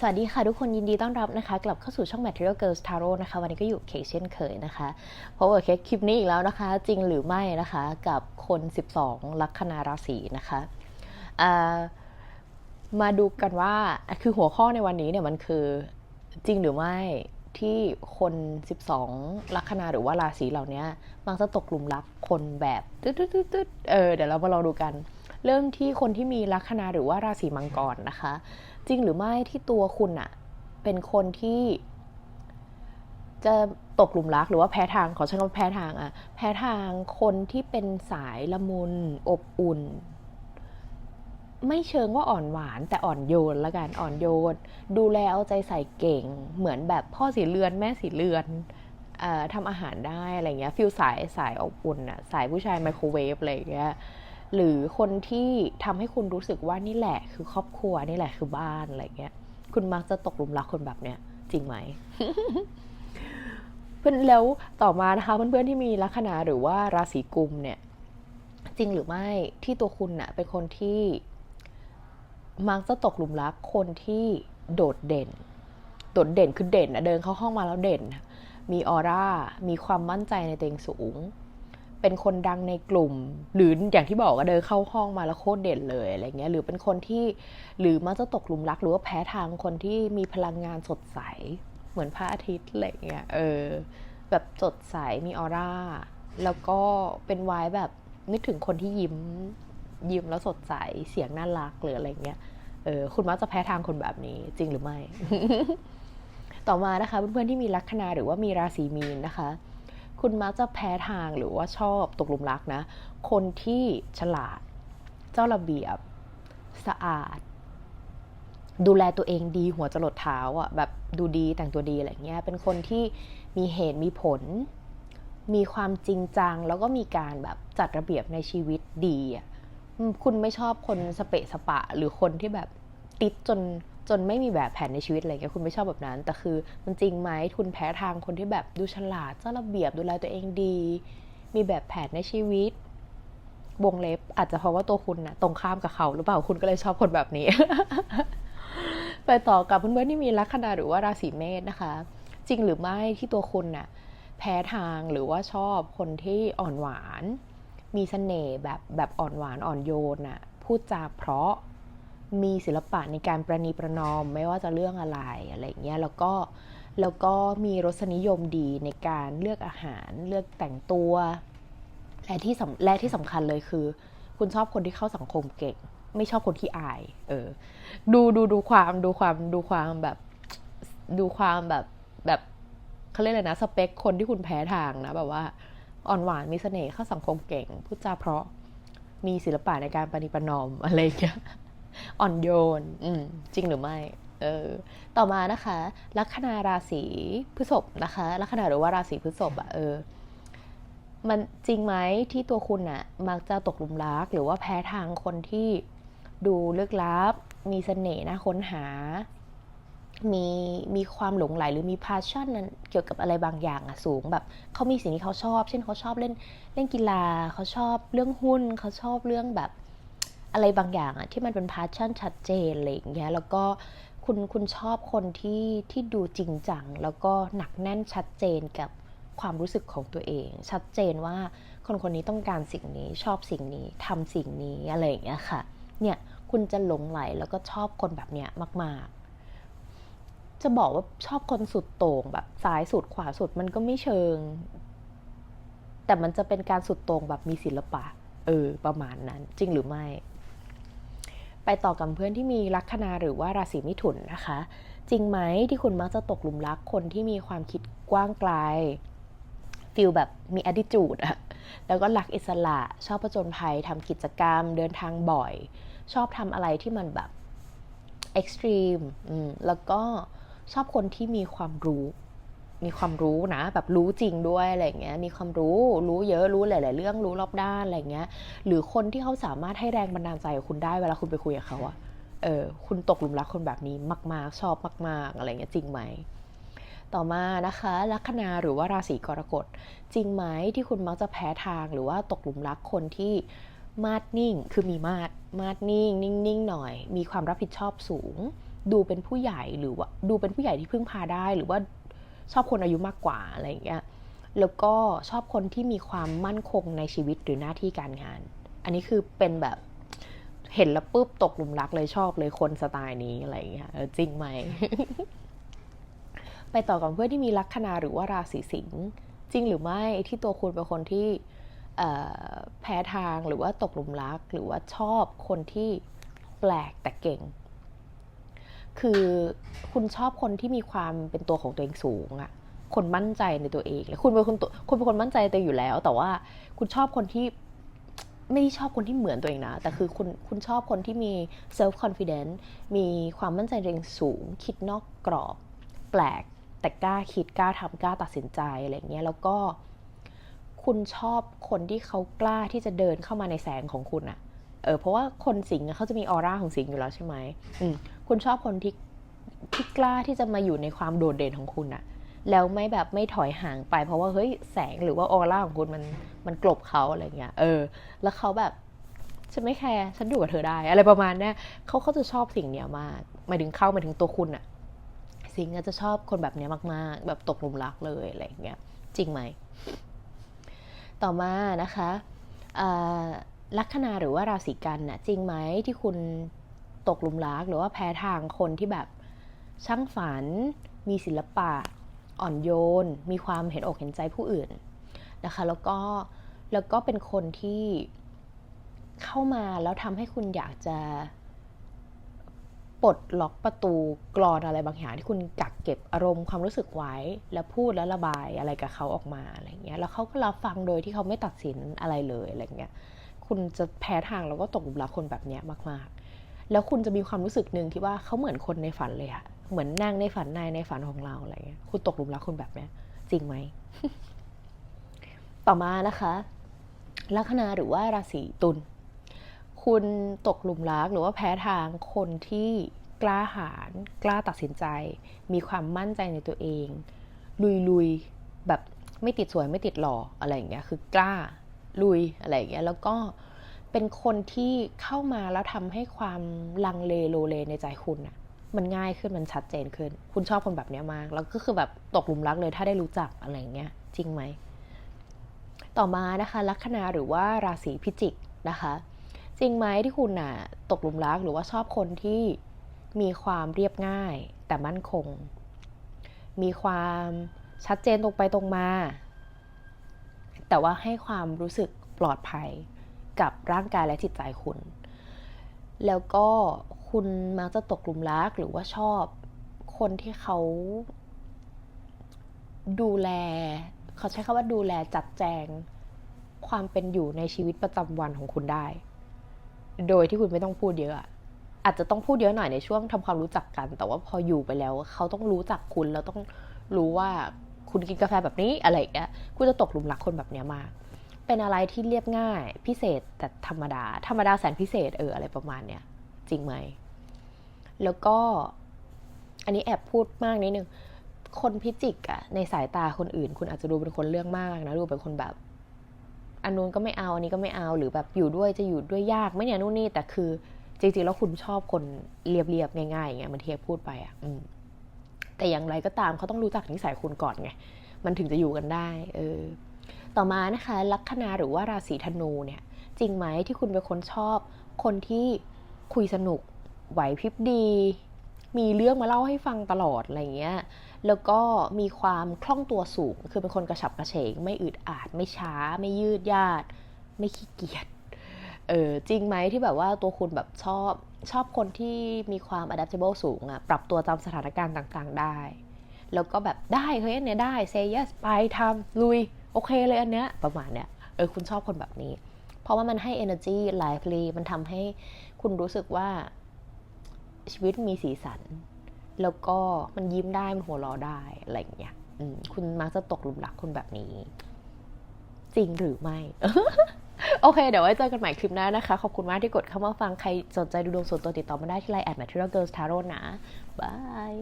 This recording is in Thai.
สวัสดีค่ะทุกคนยินดีต้อนรับนะคะ กลับเข้าสู่ช่อง Material Girls Tarot นะคะ วันนี้ก็อยู่เคเช่นเคยนะคะเพราะว่าเคกคลิปนี้อีกแล้วนะคะ จริงหรือไม่นะคะกับคน 12 ลัคนาราศีนะคะมาดูกันว่าคือหัวข้อในวันนี้เนี่ยมันคือจริงหรือไม่ที่คน 12 ลัคนาหรือว่าราศีเหล่านี้มักจะตกหลุมรักคนแบบตึ๊ดๆๆเออเดี๋ยวเรามาลองดูกัน เริ่มที่คนที่มีลัคนาหรือว่าราศีมังกรนะคะ จริงหรือไม่ที่ตัวคุณอะเป็นคนที่จะตกหลุมรักหรือว่าแพ้ทางขอใช้คำว่าแพ้ทางอะแพ้ทางคนที่เป็นสายละมุนอบอุ่น ไม่เชิงว่าอ่อนหวานแต่อ่อนโยนละกันอ่อนโยน ดูแลเอาใจใส่เก่ง เหมือนแบบพ่อสีเรือนแม่สีเรือนอทำอาหารได้อะไรเงี้ยฟิลสายสายอบอุ่นอะสายผู้ชายไมโครเวฟอะไรเงี้ย หรือคนที่ทำให้คุณรู้สึกว่านี่แหละคือครอบครัวนี่แหละคือบ้านอะไรเงี้ย คุณมักจะตกหลุมรักคนแบบเนี้ยจริงไหมเพื่อนแล้วต่อมานะคะเพื่อนๆที่มีลัคนาหรือว่าราศีกุมเนี่ย จริงหรือไม่ที่ตัวคุณน่ะเป็นคนที่มักจะตกหลุมรักคนที่โดดเด่น โดดเด่นคือเด่นอะเดินเข้าห้องมาแล้วเด่น มีออร่า มีความมั่นใจในตัวเองสูง เป็นคนดังในกลุ่ม หรืออย่างที่บอกก็เดินเข้าห้องมาแล้วโคตรเด่นเลยอะไรเงี้ยหรือเป็นคนที่หรือมักจะตกหลุมรักหรือว่าแพ้ทางคนที่มีพลังงานสดใส เหมือนพระอาทิตย์อะไรเงี้ยเออแบบสดใสมีออร่าแล้วก็เป็นวายแบบนึกถึงคนที่ยิ้มยิ้มแล้วสดใสเสียงน่ารักหรืออะไรเงี้ยเออคุณมักจะแพ้ทางคนแบบนี้จริงหรือไม่ ต่อมานะคะเพื่อนๆที่มีลัคนาหรือว่ามีราศีมีนนะคะ คุณมักจะแพ้ทางหรือว่าชอบตกหลุมรักนะ คนที่ฉลาด เจ้าระเบียบ สะอาด ดูแลตัวเองดีหัวจรดเท้าอะแบบดูดีแต่งตัวดีอะไรเงี้ย เป็นคนที่มีเหตุมีผล มีความจริงจัง แล้วก็มีการแบบจัดระเบียบในชีวิตดีอะคุณไม่ชอบคนสเปะสปะ หรือคนที่แบบติดจน จนไม่มีแบบแผนในชีวิตอะไรเงี้ยคุณไม่ชอบแบบนั้น แต่คือมันจริงไหมคุณแพ้ทางคนที่แบบดูฉลาดเจ้าระเบียบดูแลตัวเองดี มีแบบแผนในชีวิตวงเล็บ อาจจะเพราะว่าตัวคุณนะตรงข้ามกับเขาหรือเปล่าคุณก็เลยชอบคนแบบนี้ ไปต่อกับเพื่อนๆที่มีลัคนาหรือว่าราศีเมษนะคะ จริงหรือไม่ที่ตัวคุณน่ะแพ้ทางหรือว่าชอบคนที่อ่อนหวาน มีเสน่ห์แบบแบบอ่อนหวานอ่อนโยนน่ะพูดจาเพราะ มีศิลปะในการประนีประนอมไม่ว่าจะเรื่องอะไรอะไรอย่างเงี้ยแล้วก็แล้วก็มีรสนิยมดีในการเลือกอาหารเลือกแต่งตัวและที่สำและที่สำคัญเลยคือ คุณชอบคนที่เข้าสังคมเก่ง ไม่ชอบคนที่อาย เออ ดูดูดูความดูความดูความแบบดูความแบบแบบเขาเรียกอะไรนะสเปคคนที่คุณแพ้ทางนะแบบว่าอ่อนหวานมีเสน่ห์เข้าสังคมเก่งพูดจาเพราะมีศิลปะในการปฏิประนอมอะไรอย่างเงี้ย อ่อนโยนอืมจริงหรือไม่เออต่อมานะคะลัคนาราศีพฤษภนะคะลัคนาหรือว่าราศีพฤษภอะเออมันจริงไหมที่ตัวคุณอะมักจะตกหลุมรัก หรือว่าแพ้ทางคนที่ดูลึกลับ มีเสน่ห์น่าค้นหา มีมีความหลงไหลหรือมี passion นั้นเกี่ยวกับอะไรบางอย่างอะสูงแบบเขามีสิ่งที่เขาชอบ เช่นเขาชอบเล่นเล่นกีฬาเขาชอบเรื่องหุ้นเขาชอบเรื่องแบบ อะไรบางอย่างอะที่มันเป็น passion ชัดเจนอะไรอย่างเงี้ยแล้วก็คุณคุณชอบคนที่ที่ดูจริงจัง แล้วก็หนักแน่นชัดเจนกับความรู้สึกของตัวเอง ชัดเจนว่าคนคนนี้ต้องการสิ่งนี้ชอบสิ่งนี้ทำสิ่งนี้อะไรอย่างเงี้ยค่ะเนี่ยคุณจะหลงไหลแล้วก็ชอบคนแบบเนี้ยมาก ๆ จะบอกว่าชอบคนสุดโต่งแบบซ้ายสุดขวาสุดมันก็ไม่เชิง แต่มันจะเป็นการสุดโต่งแบบมีศิลปะ เออ ประมาณนั้น จริงหรือไม่ ไปต่อกับเพื่อนที่มีลัคนาหรือว่าราศีมิถุนนะคะ จริงไหมที่คุณมักจะตกหลุมรักคนที่มีความคิดกว้างไกลฟิลแบบมี attitude อะแล้วก็รักอิสระชอบประจนภัยทำกิจกรรม เดินทางบ่อย ชอบทำอะไรที่มันแบบ extreme อืมแล้วก็ชอบคนที่มีความรู้ มีความรู้นะ แบบรู้จริงด้วยอะไรเงี้ยมีความรู้รู้เยอะรู้หลาย ๆ เรื่องรู้รอบด้านอะไรเงี้ย หรือคนที่เขาสามารถให้แรงบันดาลใจกับคุณได้เวลาคุณไปคุยกับเขาอะเออคุณตกหลุมรักคนแบบนี้มาก ๆ ชอบมาก ๆ อะไรเงี้ยจริงไหมต่อมานะคะลัคนาหรือว่าราศีกรกฎจริงไหมที่คุณมักจะแพ้ทางหรือว่าตกหลุมรักคนที่มาดนิ่ง คือมีมาดมาดนิ่ง นิ่งๆหน่อย มีความรับผิดชอบสูง ดูเป็นผู้ใหญ่หรือว่าดูเป็นผู้ใหญ่ที่พึ่งพาได้ หรือว่า ชอบคนอายุมากกว่าอะไรอย่างเงี้ยแล้วก็ชอบคนที่มีความมั่นคงในชีวิตหรือหน้าที่การงาน อันนี้คือเป็นแบบเห็นแล้วปุ๊บตกหลุมรักเลยชอบเลยคนสไตล์นี้อะไรอย่างเงี้ยจริงไหม ไปต่อกับเพื่อนที่มีลัคนาหรือว่าราศีสิงห์จริงหรือไม่ที่ตัวคุณเป็นคนที่แพ้ทางหรือว่าตกหลุมรัก หรือว่าชอบคนที่แปลกแต่เก่ง คือ คุณชอบคนที่มีความเป็นตัวของตัวเองสูงอะคนมั่นใจในตัวเองและคุณเป็นคนตัวคุณเป็นคนมั่นใจตัวเองอยู่แล้ว แต่ว่าคุณชอบคนที่ไม่ได้ชอบคนที่เหมือนตัวเองนะ แต่คือคุณคุณชอบคนที่มี self confidence มีความมั่นใจตัวเองสูง คิดนอกกรอบ แปลก แต่กล้าคิดกล้าทำกล้าตัดสินใจอะไรเงี้ย แล้วก็ คุณชอบคนที่เขากล้าที่จะเดินเข้ามาในแสงของคุณอะเออเพราะว่าคนสิงห์เขาจะมีออร่าของสิงห์อยู่แล้วใช่ไหมอืมคุณชอบคนที่ ที่กล้าที่จะมาอยู่ในความโดดเด่นของคุณอะแล้วไม่แบบไม่ถอยห่างไป เพราะว่าเฮ้ยแสงหรือว่าออร่าของคุณมันมันกลบเขาอะไรเงี้ยเออ แล้วเขาแบบฉันไม่แคร์ฉันอยู่กับเธอได้ อะไรประมาณเนี้ยเขาเขาจะชอบสิ่งเนี้ยมากหมายถึงเข้าหมายถึงตัวคุณอะสิงจะชอบคนแบบเนี้ยมาก ๆ แบบตกหลุมรักเลยอะไรเงี้ยจริงไหม ต่อมานะคะลัคนาหรือว่าราศีกันน่ะจริงไหมที่คุณตกหลุมรักหรือว่าแพ้ทางคนที่แบบ ช่างฝัน มีศิลปะ อ่อนโยน มีความเห็นอกเห็นใจผู้อื่นนะคะ แล้วก็แล้วก็เป็นคนที่เข้ามาแล้วทำให้คุณอยากจะปลดล็อกประตูกรอนอะไรบางอย่างที่คุณกักเก็บอารมณ์ความรู้สึกไว้ แล้วพูดแล้วระบายอะไรกับเขาออกมาอะไรเงี้ยแล้วเขาก็รับฟังโดยที่เขาไม่ตัดสินอะไรเลยอะไรเงี้ยคุณจะแพ้ทางแล้วก็ตกหลุมรักคนแบบเนี้ยมาก ๆ แล้วคุณจะมีความรู้สึกหนึ่งที่ว่าเขาเหมือนคนในฝันเลยอะ เหมือนนางในฝันนายในฝันของเราอะไรเงี้ยคุณตกหลุมรักคนแบบเนี้ย จริงไหม ต่อมานะคะลัคนาหรือว่าราศีตุลคุณตกหลุมรักหรือว่าแพ้ทางคนที่กล้าหาญกล้าตัดสินใจ มีความมั่นใจในตัวเอง ลุยๆแบบไม่ติดสวยไม่ติดหล่ออะไรอย่างเงี้ยคือกล้าลุยอะไรอย่างเงี้ยแล้วก็เป็นคนที่เข้ามาแล้วทำให้ความลังเลโลเลในใจคุณอะ มันง่ายขึ้นมันชัดเจนขึ้น คุณชอบคนแบบนี้มาก แล้วก็คือแบบตกหลุมรักเลยถ้าได้รู้จักอะไรอย่างเงี้ย จริงไหม ต่อมานะคะลัคนาหรือว่าราศีพิจิกนะคะ จริงไหมที่คุณน่ะตกหลุมรักหรือว่าชอบคนที่มีความเรียบง่ายแต่มั่นคง มีความชัดเจนตรงไปตรงมา แต่ว่าให้ความรู้สึกปลอดภัยกับร่างกายและจิตใจคุณ แล้วก็ คุณมักจะตกหลุมรักหรือว่าชอบคนที่เขาดูแล เขาใช้คำว่าดูแลจัดแจงความเป็นอยู่ในชีวิตประจำวันของคุณได้ โดยที่คุณไม่ต้องพูดเยอะอะ อาจจะต้องพูดเยอะหน่อยในช่วงทำความรู้จักกัน แต่ว่าพออยู่ไปแล้ว เขาต้องรู้จักคุณแล้วต้องรู้ว่าคุณกินกาแฟแบบนี้อะไรอย่างเงี้ย คุณจะตกหลุมรักคนแบบเนี้ยมาก เป็นอะไรที่เรียบง่ายพิเศษแต่ธรรมดา ธรรมดาแสนพิเศษเอออะไรประมาณเนี้ย จริงไหม แล้วก็อันนี้แอบพูดมากนิดนึง คนพิจิกอะในสายตาคนอื่น คุณอาจจะดูเป็นคนเรื่องมากนะดูเป็นคนแบบ อันนู้นก็ไม่เอาอันนี้ก็ไม่เอาหรือแบบอยู่ด้วยจะอยู่ด้วยยากไม่เนี่ยนู่นนี่แต่คือ จริงๆแล้วคุณชอบคนเรียบๆง่ายๆอย่างเงี้ยเหมันเทียบพูดไปอะอืมแต่อย่างไรก็ตามเขาต้องรู้จักนิสัยคุณก่อนไง มันถึงจะอยู่กันได้ เออ ต่อมานะคะ ลัคนาหรือว่าราศีธนูเนี่ย จริงไหมที่คุณเป็นคนชอบ คนที่ คุยสนุกไหวพริบดี มีเรื่องมาเล่าให้ฟังตลอดอะไรเงี้ย แล้วก็มีความคล่องตัวสูง คือเป็นคนกระฉับกระเฉง ไม่อึดอัดไม่ช้า ไม่ยืดยาด ไม่ขี้เกียจ เออจริงไหมที่แบบว่าตัวคุณแบบชอบชอบคนที่มีความ adaptable สูงอะปรับตัวตามสถานการณ์ต่างๆได้ แล้วก็แบบได้เฮ้ยอันเนี้ยได้ say yes ไปทำลุย โอเคเลยอันเนี้ยประมาณเนี้ยเออคุณชอบคนแบบนี้ เพราะว่ามันให้ energy lively มันทำให้คุณรู้สึกว่าชีวิตมีสีสัน แล้วก็มันยิ้มได้ มันหัวเราะได้ อะไรอย่างเงี้ยคุณมักจะตกหลุมรักคนแบบนี้ จริงหรือไม่ โอเค เดี๋ยวไว้เจอกันใหม่คลิปหน้านะคะ ขอบคุณมากที่กดเข้ามาฟัง ใครสนใจดูดวงส่วนตัวติดต่อมาได้ที่ไลน์แอด material girls tarot นะบาย